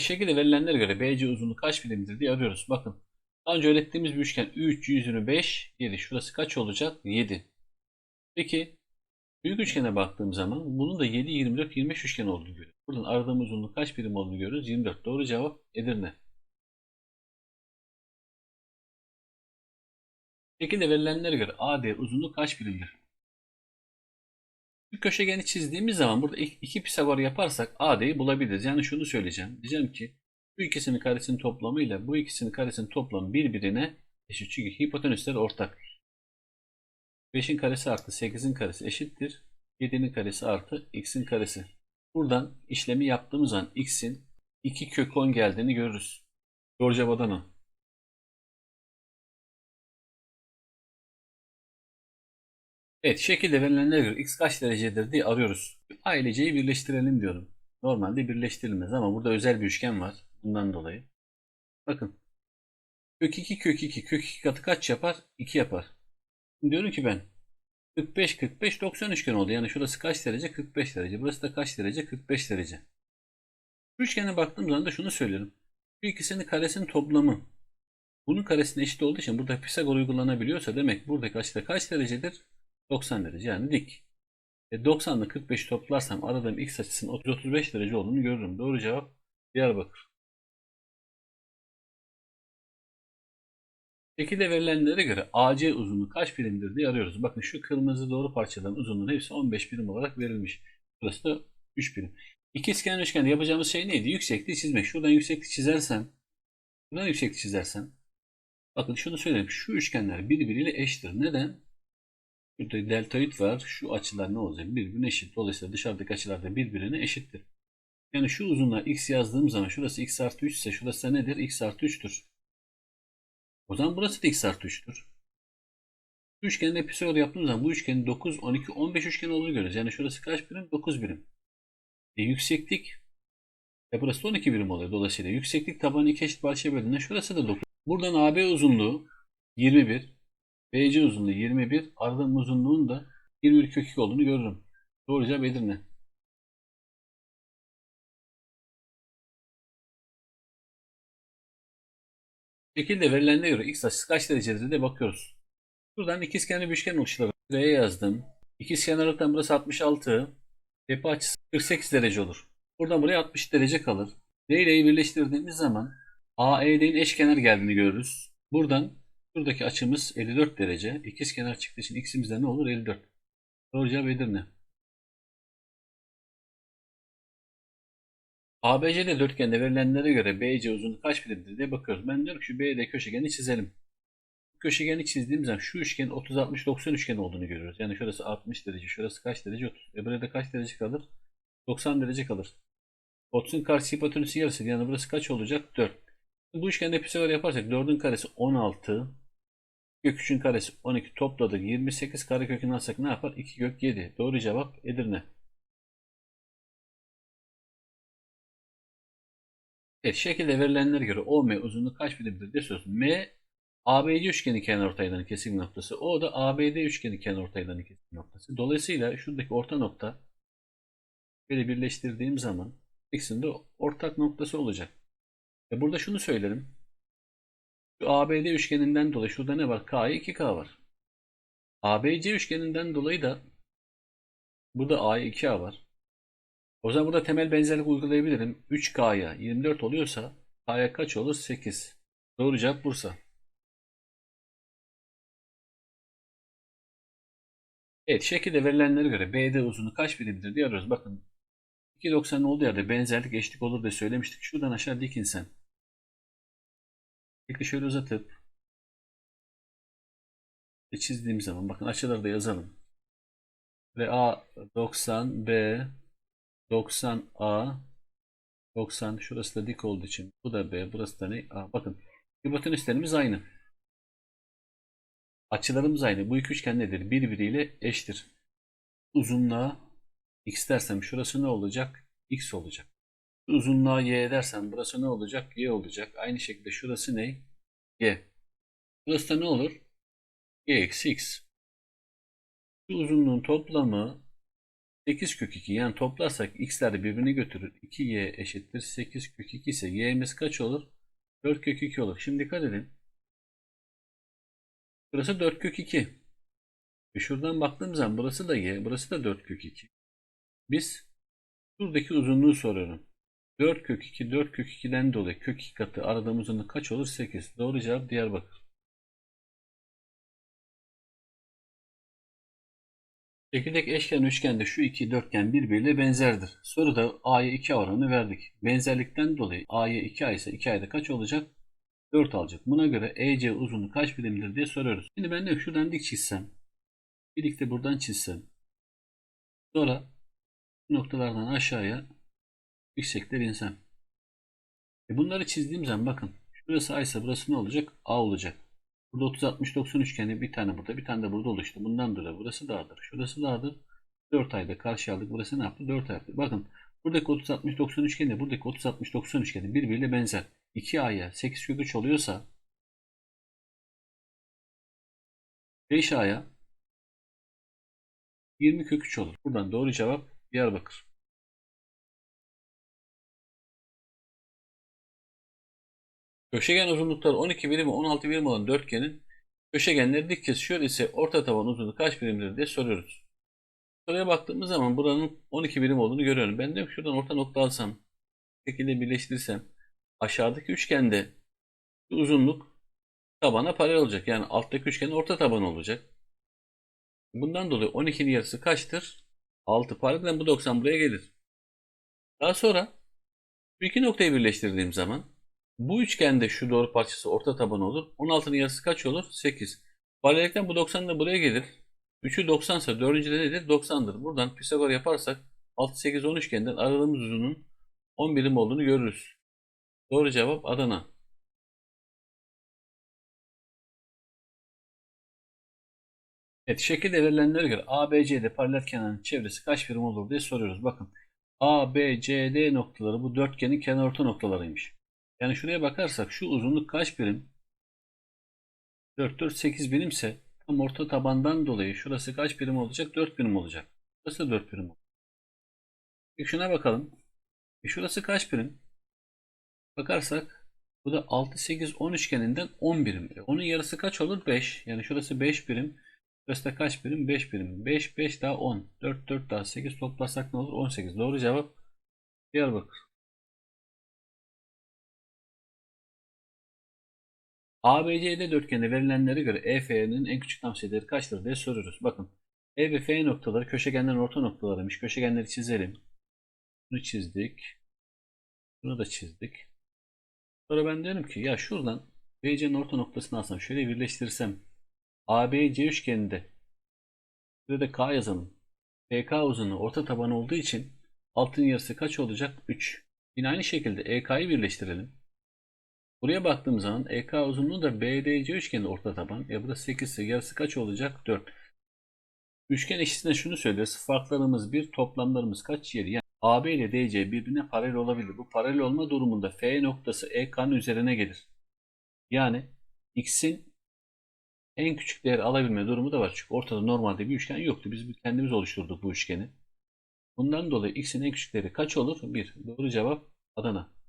Şekilde verilenlere göre BC uzunluğu kaç birimdir diye arıyoruz. Bakın. Daha önce öğrettiğimiz bir üçgen 3, 125, 7. Şurası kaç olacak? 7. Peki büyük üçgene baktığım zaman bunun da 7, 24, 25 üçgen olduğunu görüyoruz. Buradan aradığımız uzunluk kaç birim olduğunu görüyoruz? 24. Doğru cevap Edirne. Şekilde verilenlere göre AD uzunluğu kaç birimdir? Bir köşegeni çizdiğimiz zaman burada iki Pisagor yaparsak AD'yi bulabiliriz. Yani şunu söyleyeceğim. Diyeceğim ki bu ikisinin karesinin toplamı ile bu ikisinin karesinin toplamı birbirine eşit. Çünkü hipotenüsler ortak. 5'in karesi artı 8'in karesi eşittir. 7'nin karesi artı x'in karesi. Buradan işlemi yaptığımız zaman x'in 2 kök 10 geldiğini görürüz. Doğru cevap. Evet, şekilde verilenlere göre x kaç derecedir diye arıyoruz. Aileceyi birleştirelim diyorum. Normalde birleştirilmez ama burada özel bir üçgen var. Bundan dolayı. Bakın. Kök 2 kök 2. Kök 2 katı kaç yapar? 2 yapar. Şimdi diyorum ki ben 45 45 90 üçgen oldu. Yani şurası kaç derece? 45 derece. Burası da kaç derece? 45 derece. Bu üçgene baktığım zaman da şunu söylüyorum. Bu ikisinin karesinin toplamı bunun karesine eşit olduğu için burada Pisagor uygulanabiliyorsa demek buradaki açıda kaç derecedir? 90 derece yani dik. E 90 ile 45 toplarsam aradığım x açısının 30-35 derece olduğunu görürüm. Doğru cevap Diyarbakır. Şekilde verilenlere göre AC uzunluğu kaç birimdir diye arıyoruz. Bakın şu kırmızı doğru parçaların uzunluğu hepsi 15 birim olarak verilmiş. Burası da 3 birim. İkizkenar üçgende yapacağımız şey neydi? Yüksekliği çizmek. Şuradan yükseklik çizersem, buradan yükseklik çizersem, bakın şunu söyleyeyim. Şu üçgenler birbiriyle eşittir. Neden? Burada deltoid var. Şu açılar ne olacak? Birbirine eşit. Dolayısıyla dışarıdaki açılar da birbirine eşittir. Yani şu uzunluğa x yazdığım zaman şurası x artı 3 ise şurası nedir? x artı 3'tür. O zaman burası da x artı 3'tür. Bu üçgenin episod yaptığımız zaman bu üçgenin 9, 12, 15 üçgen olduğunu görüyoruz. Yani şurası kaç birim? 9 birim. E, yükseklik e burası da 12 birim oluyor. Dolayısıyla yükseklik tabanı iki eşit parçaya böldüğünde şurası da 9. Buradan AB uzunluğu 21, BC uzunluğu 21, aradığım uzunluğun da 21 kök 2 olduğunu görürüm. Doğru cevap Edirne. Şekilde verilenlere göre x açısı kaç derecedir diye bakıyoruz. Buradan ikizkenarlı bir üçgen oluşturalım. Buraya yazdım. İkizkenarlıktan burası 66. Tepe açısı 48 derece olur. Buradan buraya 60 derece kalır. D ile birleştirdiğimiz zaman AED'nin eşkenar geldiğini görürüz. Buradan buradaki açımız 54 derece. İkizkenar çıktığı için x'imiz de ne olur? 54. Doğru cevap Edirne. ABCD dörtgende verilenlere göre BC uzunluğu kaç birimdir diye bakıyoruz. Ben diyorum ki şu BD köşegeni çizelim. Köşegeni çizdiğimiz zaman şu üçgenin 30-60-90 üçgen olduğunu görüyoruz. Yani şurası 60 derece, şurası kaç derece? 30. E burada kaç derece kalır? 90 derece kalır. 30'un karşısı hipotenüsü yarısı. Yani burası kaç olacak? 4. Bu üçgende Pisagor yaparsak 4'ün karesi 16. 3'ün karesi 12 topladık. 28 karekökünü alsak ne yapar? 2 kök 7. Doğru cevap Edirne. Evet, şekilde verilenlere göre OM uzunluğu kaç birimdir diye soruyoruz. M ABC üçgeni kenarortaylarının kesim noktası. O da ABD üçgeni kenarortaylarının kesim noktası. Dolayısıyla şuradaki orta nokta böyle birleştirdiğim zaman x'in de ortak noktası olacak. Ve burada şunu söylerim. ABD üçgeninden dolayı şurada ne var? K'ya 2K var. ABC üçgeninden dolayı da burada A'ya 2A var. O zaman burada temel benzerlik uygulayabilirim. 3K'ya 24 oluyorsa K'ya kaç olur? 8. Doğru cevap Bursa. Evet şekilde verilenlere göre BD uzunluğu kaç birimdir diye arıyoruz. Bakın 2.90 olduğu yerde benzerlik eşitlik olur diye söylemiştik. Şuradan aşağı dik insen. Peki şöyle uzatıp ve çizdiğim zaman bakın açıları da yazalım. Ve A 90 B 90A 90 şurası da dik olduğu için bu da B burası da ne? A. Bakın hipotenüslerimiz aynı. Açılarımız aynı. Bu iki üçgen nedir? Birbiriyle eşittir. Uzunluğa x dersem şurası ne olacak? x olacak. Uzunluğa y dersem burası ne olacak? y olacak. Aynı şekilde şurası ne? y. Burası da ne olur? y eksi x. Şu uzunluğun toplamı 8 kök 2 yani toplarsak x'ler birbirini götürür. 2y eşittir 8 kök 2 ise y'miz kaç olur? 4 kök 2 olur. Şimdi dikkat edin. Burası 4 kök 2. E şuradan baktığım zaman burası da y, burası da 4 kök 2. Biz şuradaki uzunluğu soruyorum. 4 kök 2, 4 kök 2'den dolayı kök 2 katı aradığımız uzunluk kaç olur? 8. Doğru cevap Diyarbakır. Çekirdek eşkenar üçgende şu iki dörtgen birbiriyle benzerdir. Soruda A'ya 2 oranı verdik. Benzerlikten dolayı A'ya 2A ise 2A'da kaç olacak? 4 alacak. Buna göre EC uzunluğu kaç birimdir diye soruyoruz. Şimdi ben de şuradan dik çizsem. Bir dik de buradan çizsem. Sonra noktalardan aşağıya yüksekler insem. E bunları çizdiğim zaman bakın. Şurası A ise burası ne olacak? A olacak. Burada 30 60 90 üçgeni bir tane burada bir tane de burada oluştu. Bundan dolayı burası dağdır. Şurası dağdır. 4 ayda karşı aldık. Burası ne yaptı? 4 ay yaptı. Bakın buradaki 30 60 90 üçgeni buradaki 30 60 90 üçgeni birbiriyle benzer. 2 aya 8 kök 3 oluyorsa 5 aya 20 kök 3 olur. Buradan doğru cevap Diyarbakır. Köşegen uzunlukları 12 birim ve 16 birim olan dörtgenin köşegenleri dik kesişiyor ise orta taban uzunluğu kaç birimdir diye soruyoruz. Soruya baktığımız zaman buranın 12 birim olduğunu görüyorum. Ben diyorum ki şuradan orta nokta alsam, bu şekilde birleştirirsem aşağıdaki üçgende uzunluk tabana paralel olacak. Yani alttaki üçgenin orta tabanı olacak. Bundan dolayı 12'nin yarısı kaçtır? 6 paralelden bu 90 buraya gelir. Daha sonra şu iki noktayı birleştirdiğim zaman bu üçgende şu doğru parçası orta taban olur. 16'nın yarısı kaç olur? 8. Paralellikten bu 90 da buraya gelir. 3'ü 90 ise 4. de nedir? 90'dır. Buradan Pisagor yaparsak 6, 8, 10 üçgenden aradığımız uzunluğun 10 birim olduğunu görürüz. Doğru cevap Adana. Evet, şekilde verilenlere göre ABC'de paralel kenarın çevresi kaç birim olur diye soruyoruz. Bakın A, B, C, D noktaları bu dörtgenin kenar orta noktalarıymış. Yani şuraya bakarsak şu uzunluk kaç birim? 4, 4, 8 birimse tam orta tabandan dolayı şurası kaç birim olacak? 4 birim olacak. Burası da 4 birim olacak. Peki şuna bakalım. E şurası kaç birim? Bakarsak bu da 6, 8, 10 üçgeninden 10 birim. E onun yarısı kaç olur? 5. Yani şurası 5 birim. Burası da kaç birim? 5 birim. 5, 5 daha 10. 4, 4 daha 8 toplasak ne olur? 18. Doğru cevap Diyarbakır. ABCD dörtgeni verilenlere göre EF'nin en küçük tam sayıları kaçtır diye soruyoruz. Bakın E ve F noktaları köşegenlerin orta noktalarıymış. Köşegenleri çizelim. Bunu çizdik. Bunu da çizdik. Sonra ben diyorum ki ya şuradan BC'nin orta noktasını alsam şöyle birleştirsem ABC üçgeninde burada K yazalım. PK uzunluğu orta taban olduğu için altın yarısı kaç olacak? 3. Yine aynı şekilde EK'yı birleştirelim. Buraya baktığım zaman EK uzunluğu da BDC üçgeni orta taban. E burada 8 ise yarısı kaç olacak? 4. Üçgen eşitliğinde şunu söylüyoruz. Farklarımız 1, toplamlarımız kaç yeri? Yani AB ile DC birbirine paralel olabilir. Bu paralel olma durumunda F noktası EK'nın üzerine gelir. Yani X'in en küçük değer alabilme durumu da var. Çünkü ortada normalde bir üçgen yoktu. Biz kendimiz oluşturduk bu üçgeni. Bundan dolayı X'in en küçük değeri kaç olur? 1. Doğru cevap Adana.